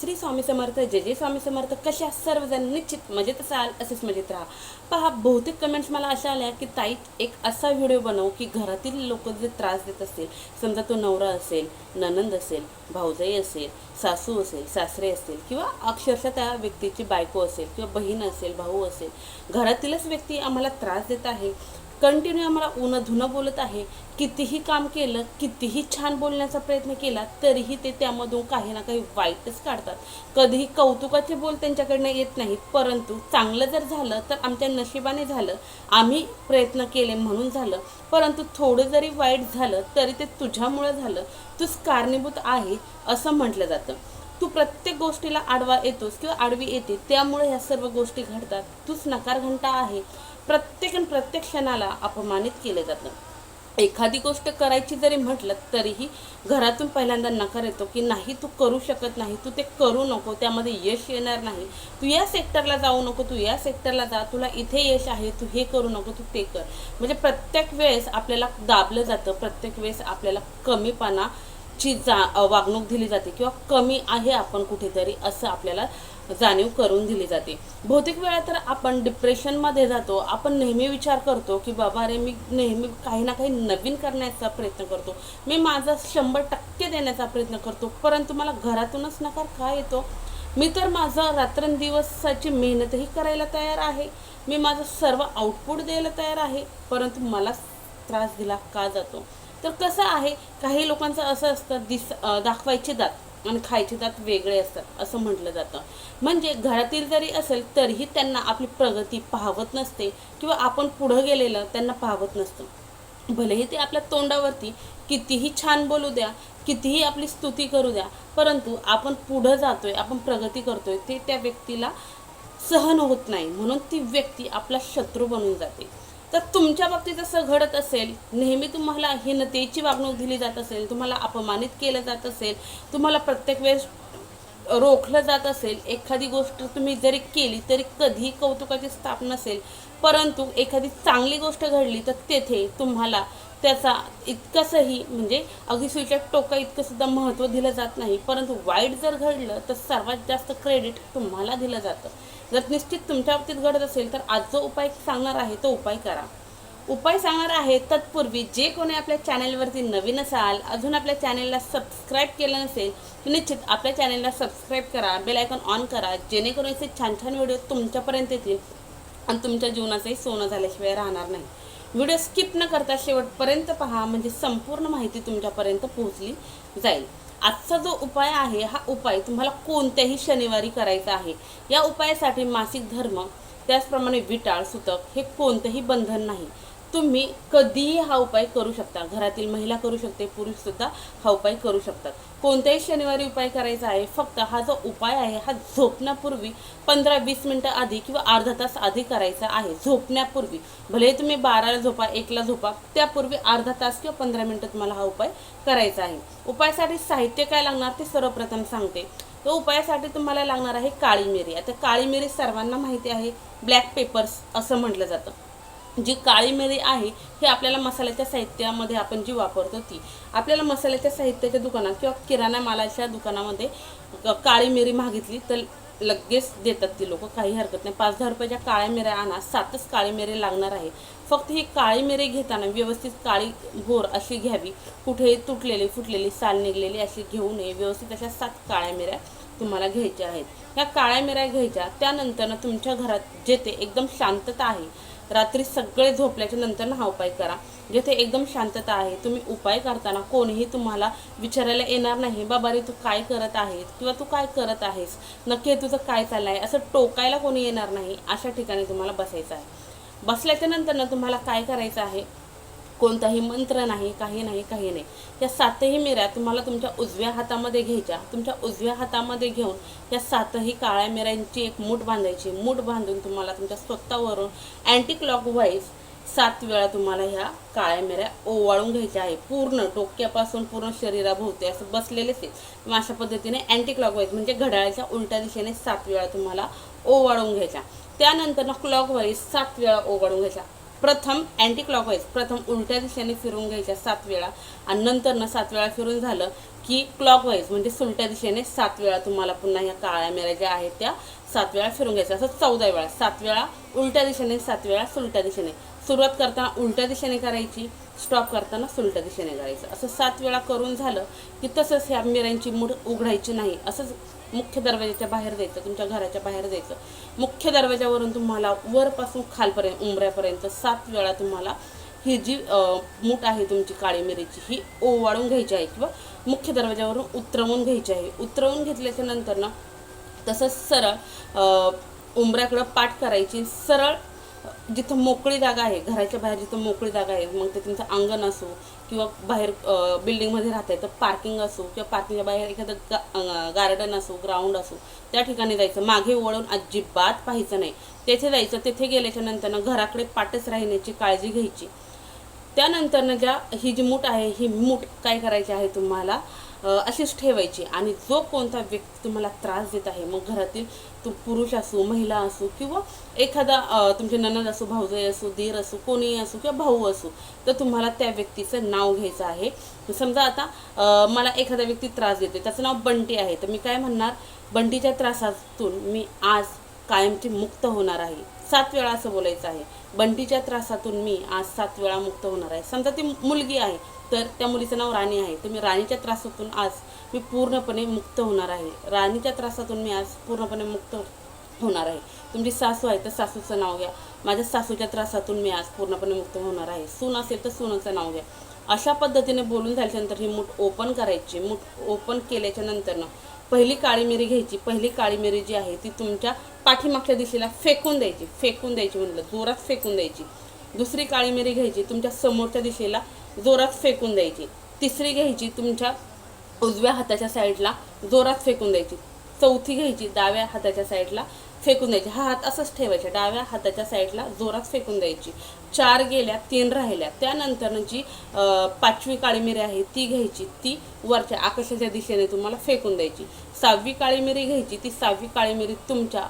श्री स्वामी समर्थ जय जय स्वामी समर्थ कशा सर्वजण निश्चित म्हणजे मजेत असाल असेच मजेत राहा. पहा बहुतेक कमेंट्स मला अशा आल्या की ताई एक असा व्हिडिओ बनव की घरातील लोक जे त्रास देत असतील समजा तो नवरा असेल ननंद असेल भाऊजाई असेल सासू असेल सासरे असेल किंवा अक्षरशः त्या व्यक्तीची बायको असेल किंवा बहीण असेल भाऊ असेल घरातीलच व्यक्ती आम्हाला त्रास देत आहे कंटिन्यू आम्हाला उन्हा धुनं बोलत आहे. कितीही काम केलं कितीही छान बोलण्याचा प्रयत्न केला तरीही ते त्यामधून काही ना काही वाईटच काढतात. कधीही कौतुकाचे बोल त्यांच्याकडनं येत नाहीत परंतु चांगलं जर झालं तर आमच्या नशिबाने झालं. आम्ही प्रयत्न केले म्हणून झालं. परंतु थोडं जरी वाईट झालं तरी ते तुझ्यामुळं झालं. तूच कारणीभूत आहे असं म्हटलं जातं. तू प्रत्येक गोष्टीला आडवा येतोस किंवा आडवी येते त्यामुळे ह्या सर्व गोष्टी घडतात. तूच नकार घंटा आहे. प्रत्येक आणि प्रत्येक क्षणाला अपमानित केलं जातं. एखादी गोष्ट करायची जरी म्हटलं तरीही घरातून पहिल्यांदा नकार येतो की नाही तू करू शकत नाही तू ते करू नको त्यामध्ये यश येणार नाही. तू या सेक्टरला जाऊ नको तू या सेक्टरला जा तुला इथे यश आहे तू हे करू नको तू ते कर. म्हणजे प्रत्येक वेळेस आपल्याला दाबलं जातं प्रत्येक वेळेस आपल्याला कमीपणा ची जा वागणूक दिली जाते किंवा कमी आहे आपण कुठेतरी असं आपल्याला जाणीव करून दिली जाते. बहुतेक वेळा तर आपण डिप्रेशनमध्ये जातो आपण नेहमी विचार करतो की बाबा अरे मी नेहमी काही ना काही नवीन करण्याचा प्रयत्न करतो. मी माझा शंभर टक्के देण्याचा प्रयत्न करतो परंतु मला घरातूनच नकार का येतो? मी तर माझं रात्रंदिवसाची मेहनतही करायला तयार आहे. मी माझं सर्व आउटपुट द्यायला तयार आहे परंतु मला त्रास दिला का जातो? तर कसं आहे काही लोकांचं असं असतं दिस दाखवायचे दात. आणि खायचे दात वेगळे असतात असं म्हटलं जातं. म्हणजे घरातील जरी असेल तरीही त्यांना आपली प्रगती पाहवत नसते किंवा आपण पुढं गेलेलं त्यांना पाहवत नसतं. भलेही ते आपल्या तोंडावरती कितीही छान बोलू द्या कितीही आपली स्तुती करू द्या परंतु आपण पुढं जातोय आपण प्रगती करतोय ते त्या व्यक्तीला सहन होत नाही. म्हणून ती व्यक्ती आपला शत्रू बनून जाते. तर तुमच्या बाबतीत असं घडत असेल नेहमी तुम्हाला हीनतेची वागणूक दिली जात असेल तुम्हाला अपमानित केलं जात असेल तुम्हाला प्रत्येक वेळेस रोखलं जात असेल एखादी गोष्ट तुम्ही जरी केली तरी कधीही कौतुकाची स्थाप नसेल परंतु एखादी चांगली गोष्ट घडली तर तेथे तुम्हाला त्याचा इतकंसंही म्हणजे अगदी सुईच्या टोका इतकं सुद्धा महत्त्व दिलं जात नाही परंतु वाईट जर घडलं तर सर्वात जास्त क्रेडिट तुम्हाला दिलं जातं. जर निश्चित तुमच्या बाबतीत घडत असेल तर आज जो उपाय सांगणार आहे तो उपाय करा. उपाय सांगणार आहे तत्पूर्वी जे कोणी आपल्या चॅनेलवरती नवीन असाल अजून आपल्या चॅनेलला सबस्क्राईब केलं नसेल तर निश्चित आपल्या चॅनेलला सबस्क्राईब करा बेल आयकॉन ऑन करा जेणेकरून असे छान छान व्हिडिओ तुमच्यापर्यंत येतील आणि तुमच्या जीवनाचंही सोनं झाल्याशिवाय राहणार नाही. व्हिडिओ स्किप न करता शेवटपर्यंत पहा म्हणजे संपूर्ण माहिती तुमच्यापर्यंत पोहोचली जाईल. आजचा जो उपाय आहे हा उपाय तुम्हाला कोणत्याही शनिवारी करायचा आहे. या उपायासाठी मासिक धर्म त्याचप्रमाणे विटाळ सुतक हे कोणतंही बंधन नाही. तुम्ही कधीही हा उपाय करू शकता. घरातील महिला करू शकते पुरुष सुद्धा हा उपाय करू शकतात. कोणत्याही शनिवारी उपाय करायचा आहे फक्त हा जो उपाय आहे हा झोपण्यापूर्वी पंधरा वीस मिनिटं आधी किंवा अर्धा तास आधी करायचा आहे. झोपण्यापूर्वी. भले तुम्ही बाराला झोपा एकला झोपा त्यापूर्वी अर्धा तास किंवा पंधरा मिनटं तुम्हाला हा उपाय करायचा आहे. उपायासाठी साहित्य काय लागणार ते सर्वप्रथम सांगते. तो उपायासाठी तुम्हाला लागणार आहे काळी मिरी. आता काळी मिरी सर्वांना माहिती आहे. ब्लॅक पेपर्स असं म्हटलं जातं. जी काळी मिरी आहे ही आपल्याला मसाल्याच्या साहित्यामध्ये आपण जी वापरतो ती. आपल्याला मसाल्याच्या साहित्याच्या दुकानात किंवा किराणा मालाच्या दुकानामध्ये काळी मिरी मागितली तर लगेच देतात ती लोक. काही हरकत नाही. पाच दहा रुपयाच्या काळ्या मिऱ्या आणा सातच काळी मिरी लागणार आहे. फक्त ही काळी मिरी घेताना व्यवस्थित काळी भोर अशी घ्यावी. कुठेही तुटलेली फुटलेली साल निघलेली अशी घेऊ नये. व्यवस्थित अशा सात काळ्या मिऱ्या तुम्हाला घ्यायच्या आहेत. ह्या काळ्या मिऱ्या घ्यायच्या त्यानंतरनं तुमच्या घरात जेथे एकदम शांतता आहे रात्री सगळे झोपल्याच्या नंतर हा उपाय करा. जेथे एकदम शांतता आहे तुम्ही उपाय करताना कोणीही तुम्हाला विचारायला येणार नाही बाबा रे तू काय करत आहेस? किंवा तू काय करत आहेस? नक्की तुझं काय चाललं आहे असं टोकायला कोणी येणार नाही अशा ठिकाणी तुम्हाला बसायचं आहे. बसल्याच्या नंतर तुम्हाला काय करायचं आहे? कोणताही मंत्र नाही काही नाही काही नाही. या सातही मिऱ्या तुम्हाला तुमच्या उजव्या हातामध्ये घ्यायच्या. तुमच्या उजव्या हातामध्ये घेऊन या सातही काळ्या मिऱ्यांची एक मूठ बांधायची. मूठ बांधून तुम्हाला तुमच्या स्वतःवरून अँटी क्लॉक वाईज सात वेळा तुम्हाला ह्या काळ्या मिऱ्या ओवाळून घ्यायच्या आहे पूर्ण डोक्यापासून पूर्ण शरीराभोवती असं बसलेलेच आहे अशा पद्धतीने अँटी क्लॉकवाईज म्हणजे घड्याळाच्या उलट्या दिशेने सात वेळा तुम्हाला ओवाळून घ्यायच्या. त्यानंतर क्लॉकवाईज सात वेळा ओवाळून घ्यायच्या. प्रथम अँटी क्लॉकवाईज प्रथम उलट्या दिशेने फिरून घ्यायच्या सात वेळा. आणि नंतरनं सात वेळा फिरून झालं की क्लॉकवाईज म्हणजे सुलट्या दिशेने सात वेळा तुम्हाला पुन्हा ह्या काळ्या मिऱ्या ज्या आहेत त्या सात वेळा फिरून घ्यायच्या. असं चौदा वेळा सात वेळा उलट्या दिशेने सात वेळा सुलट्या दिशेने. सुरुवात करताना उलट्या दिशेने करायची स्टॉप करताना सुलट्या दिशेने करायचं. असं सात वेळा करून झालं की तसंच ह्या मिऱ्यांची मूड उघडायची नाही. असंच मुख्य दरवाजाच्या बाहेर जायचं तुमच्या घराच्या बाहेर जायचं. मुख्य दरवाजावरून तुम्हाला वरपासून खालपर्यंत उंबऱ्यापर्यंत सात वेळा तुम्हाला ही जी मूठ आहे तुमची काळी मिरीची ही ओवाळून घ्यायची आहे किंवा मुख्य दरवाजावरून उतरवून घ्यायची आहे. उतरवून घेतल्याच्या नंतर ना तसंच सरळ अ, उंबऱ्याकडं पाठ करायची. सरळ जिथं मोकळी जागा आहे घराच्या बाहेर जिथं मोकळी जागा आहे मग ते तुमचं अंगण असो किंवा बाहेर बिल्डिंगमध्ये राहताय तर पार्किंग असो किंवा पार्किंगच्या बाहेर एखादं गा गार्डन असो ग्राउंड असो त्या ठिकाणी जायचं. मागे वळून अजिबात पाहायचं नाही. तेथे जायचं तेथे गेल्याच्या नंतरनं घराकडे पाठच राहण्याची काळजी घ्यायची. त्यानंतरनं ज्या ही जी मूठ आहे ही मूठ काय करायची आहे तुम्हाला? अशीच ठेवायची. आणि जो कोणता व्यक्ती तुम्हाला त्रास देत आहे मग घरातील तू पुरुष असो महिला असो किंवा एखादा तुमचे ननद असो भाऊजाई असो धीर असो कोणीही असो किंवा भाऊ असो तर तुम्हाला त्या व्यक्तीचं नाव घ्यायचं आहे. समजा आता मला एखादा व्यक्ती त्रास देते त्याचं नाव बंटी आहे तर मी काय म्हणणार? बंटीच्या त्रासातून मी आज कायमची मुक्त होणार आहे. सात वेळा असं बोलायचं आहे. बंटीच्या त्रासातून मी आज सात वेळा मुक्त होणार आहे. समजा ती मुलगी आहे तर त्या मुलीचं नाव राणी आहे. तर मी राणीच्या त्रासातून आज मी पूर्णपणे मुक्त होणार आहे. राणीच्या त्रासातून मी आज पूर्णपणे मुक्त होणार आहे. तुमची सासू आहे तर सासूचं नाव घ्या. माझ्या सासूच्या त्रासातून मी आज पूर्णपणे मुक्त होणार आहे. सून असेल तर सुनाचं नाव घ्या. अशा पद्धतीने बोलून झाल्याच्यानंतर ही मूठ ओपन करायची. मूठ ओपन केल्याच्या नंतरनं पहिली काळी मिरी घ्यायची पहिली काळी मिरी जी आहे ती तुमच्या पाठीमागच्या दिशेला फेकून द्यायची फेकून द्यायची म्हणलं जोरात फेकून द्यायची. दुसरी काळी मिरी घ्यायची तुमच्या समोरच्या दिशेला जोरात फेकून द्यायची. तिसरी घ्यायची तुमच्या उजव्या हाताच्या साईडला जोरात फेकून द्यायची. चौथी घ्यायची डाव्या हाताच्या साईडला फेकून द्यायची. हा हात असंच ठेवायचा. डाव्या हाताच्या साईडला जोरात फेकून द्यायची. चार गेल्या तीन राहिल्या. त्यानंतर जी पाचवी काळी मिरी आहे ती घ्यायची. ती वरच्या आकाशाच्या दिशेने तुम्हाला फेकून द्यायची. सहावी काळी मिरी घ्यायची. ती सहावी काळी मिरी तुमच्या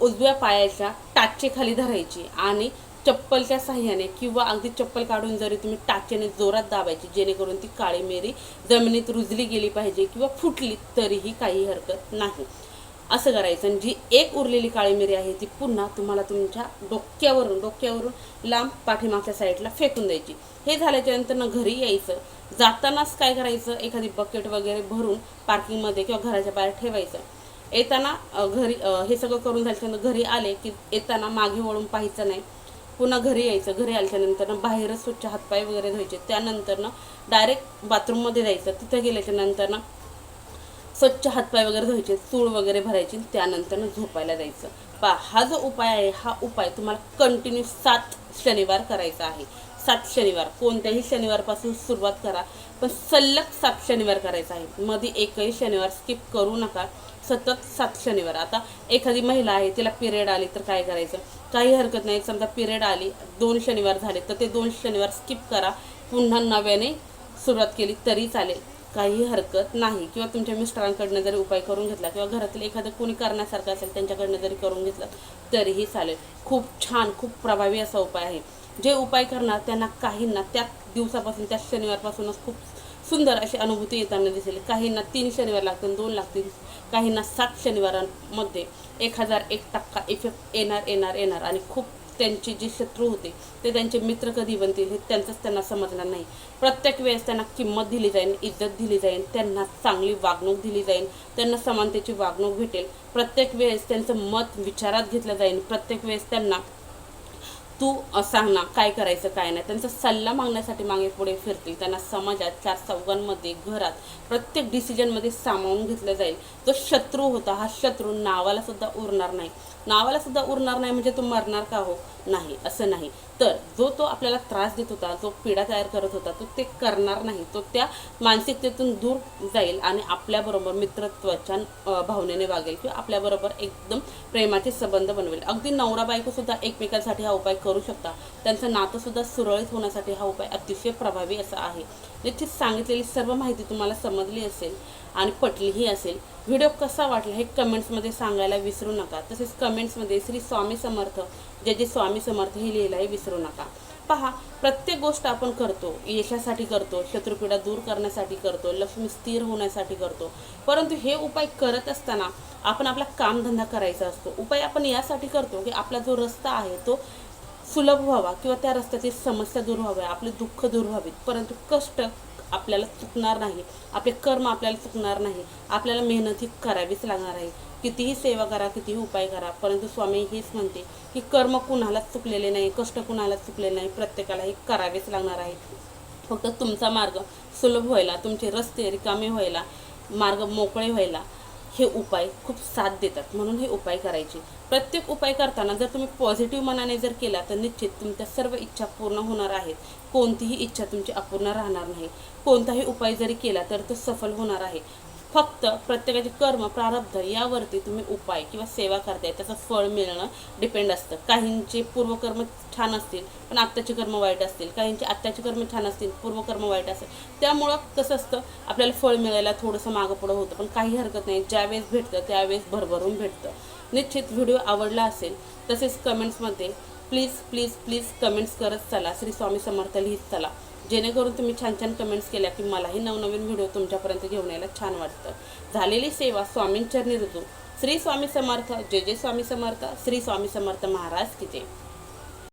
उजव्या पायाच्या टाचे खाली धरायची आणि चप्पलच्या साह्याने किंवा अगदी चप्पल काढून जरी तुम्ही टाचेने जोरात दाबायची जेणेकरून ती काळी मिरी जमिनीत रुजली गेली पाहिजे किंवा फुटली तरीही काही हरकत नाही. असं करायचं. आणि जी एक उरलेली काळी मिरी आहे ती पुन्हा तुम्हाला तुमच्या डोक्यावरून डोक्यावरून लांब पाठीमागच्या साईडला फेकून द्यायची. हे झाल्याच्यानंतर ना घरी यायचं. जातानाच काय करायचं? एखादी बकेट वगैरे भरून पार्किंगमध्ये किंवा घराच्या बाहेर ठेवायचं. येताना घरी हे सगळं करून झाल्याच्यानंतर घरी आले की येताना मागे वळून पाहायचं नाही. पुन्हा घरी यायचं. घरी आल्याच्यानंतर बाहेरच स्वच्छ हातपाय वगैरे धुवायचे. त्यानंतर ना डायरेक्ट बाथरूममध्ये जायचं. तिथं गेल्याच्यानंतर ना स्वच्छ हातपाय वगैरे धुवायचे चूळ वगैरे भरायची त्यानंतरनं झोपायला जायचं पा हा जो उपाय आहे हा उपाय तुम्हाला कंटिन्यू सात शनिवार करायचा आहे. सात शनिवार. कोणत्याही शनिवारपासून सुरुवात करा पण सलग सात शनिवार करायचा आहे. मध्ये एकही शनिवार स्किप करू नका. सतत सात शनिवार. आता एखादी महिला आहे तिला पिरियड आली तर काय करायचं? काही हरकत नाही. समजा पिरियड आली दोन शनिवार झाले तर ते दोन शनिवार स्किप करा. पुन्हा नव्याने सुरुवात केली तरी चालेल. काही हरकत नाही. किंवा तुमच्या मिस्टरांकडनं जरी उपाय करून घेतला किंवा घरातील एखादं कोणी करण्यासारखं असेल त्यांच्याकडनं जरी करून घेतलं तरीही चालेल. खूप छान खूप प्रभावी असा उपाय आहे. जे उपाय करणार त्यांना काहींना त्या दिवसापासून त्या शनिवारपासूनच खूप सुंदर अशी अनुभूती येताना दिसेल. काहींना तीन शनिवार लागतील दोन लागतील काहींना सात शनिवारांमध्ये. एक हजार एक टक्का इफेक्ट येणार येणार येणार. आणि खूप त्यांचे जे शत्रू होते ते त्यांचे मित्र कधी बनतील हे त्यांचंच त्यांना समजणार नाही. प्रत्येक वेळेस त्यांना किंमत दिली जाईल इज्जत दिली जाईल त्यांना चांगली वागणूक दिली जाईल त्यांना समानतेची वागणूक भेटेल. प्रत्येक वेळेस त्यांचं मत विचारात घेतलं जाईल प्रत्येक वेळेस त्यांना तू सांग ना काय करायचं काय नाही. त्यांचा सल्ला मागण्यासाठी मागे पुढे फिरतील. त्यांना समाजात चार चौघांमध्ये घरात प्रत्येक डिसिजनमध्ये सामावून घेतलं जाईल. जो शत्रू होता हा शत्रू नावाला सुद्धा उरणार नाही. नावाला सुद्धा उरणार नाही म्हणजे तू मरणार का हो? नाही. असं नाही. तर जो तो आपल्याला त्रास देत होता जो पिढा तयार करत होता तो ते करणार नाही. तो त्या मानसिकतेतून दूर जाईल आणि आपल्याबरोबर मित्रत्वाच्या भावनेने वागेल किंवा आपल्याबरोबर एकदम प्रेमाचे संबंध बनवेल. अगदी नवरा बायकोसुद्धा एकमेकांसाठी हा उपाय करू शकता. त्यांचं नातं सुद्धा सुरळीत होण्यासाठी हा उपाय अतिशय प्रभावी असा आहे. निश्चित सांगितलेली सर्व माहिती तुम्हाला समजली असेल आणि पटलीही असेल. व्हिडिओ कसा वाटला हे कमेंट्समध्ये सांगायला विसरू नका. तसेच कमेंट्समध्ये श्री स्वामी समर्थ जे जे स्वामी समर्थ हे लिहिलंही विसरू नका. पहा प्रत्येक गोष्ट आपण करतो यशासाठी करतो शत्रुपीडा दूर करण्यासाठी करतो लक्ष्मी स्थिर होण्यासाठी करतो. परंतु हे उपाय करत असताना आपण आपला कामधंदा करायचा असतो. उपाय आपण यासाठी करतो की आपला जो रस्ता आहे तो सुलभ व्हावा किंवा त्या रस्त्यातील समस्या दूर व्हाव्या आपले दुःख दूर व्हावीत. परंतु कष्ट आपल्याला चुकणार नाही. आपले कर्म आपल्याला चुकणार नाही. आपल्याला मेहनत ही करावीच लागणार आहे. कितीही सेवा करा कितीही उपाय करा परंतु स्वामी हेच म्हणते की कर्म कुणालाच चुकलेले नाही कष्ट कुणालाच चुकलेले नाही प्रत्येकाला हे करावेच लागणार आहे. फक्त तुमचा मार्ग सुलभ व्हायला तुमचे रस्ते रिकामे व्हायला मार्ग मोकळे व्हायला हे उपाय खूप साथ देतात. म्हणून हे उपाय करायचे. प्रत्येक उपाय करताना जर तुम्ही पॉझिटिव्ह मनाने जर केला तर निश्चित तुमच्या सर्व इच्छा पूर्ण होणार आहेत. कोणतीही इच्छा तुमची अपूर्ण राहणार नाही. कोणताही उपाय जरी केला तर तो सफल होणार आहे. फक्त प्रत्येकाचे कर्म प्रारब्ध यावरती तुम्ही उपाय किंवा सेवा करताय त्याचं फळ मिळणं डिपेंड असतं. काहींचे पूर्वकर्म छान असतील पण आत्ताचे कर्म वाईट असतील. काहींचे आत्ताचे कर्म छान असतील पूर्वकर्म वाईट असेल. त्यामुळं कसं असतं आपल्याला फळ मिळायला थोडंसं मागं पुढं होतं पण काही हरकत नाही. ज्यावेळेस भेटतं त्यावेळेस भरभरून भेटतं. निश्चित व्हिडिओ आवडला असेल तसेच कमेंट्समध्ये प्लीज प्लीज प्लीज कमेंट्स करत चला. श्री स्वामी समर्थ लिहित चला. जेणेकरून तुम्ही छान छान कमेंट्स केल्या की मलाही नवनवीन व्हिडिओ तुमच्यापर्यंत घेऊन यायला छान वाटतं. झालेली सेवा स्वामींचरणी ऋतू. श्री स्वामी समर्थ. जय जे स्वामी समर्थ. श्री स्वामी समर्थ महाराज की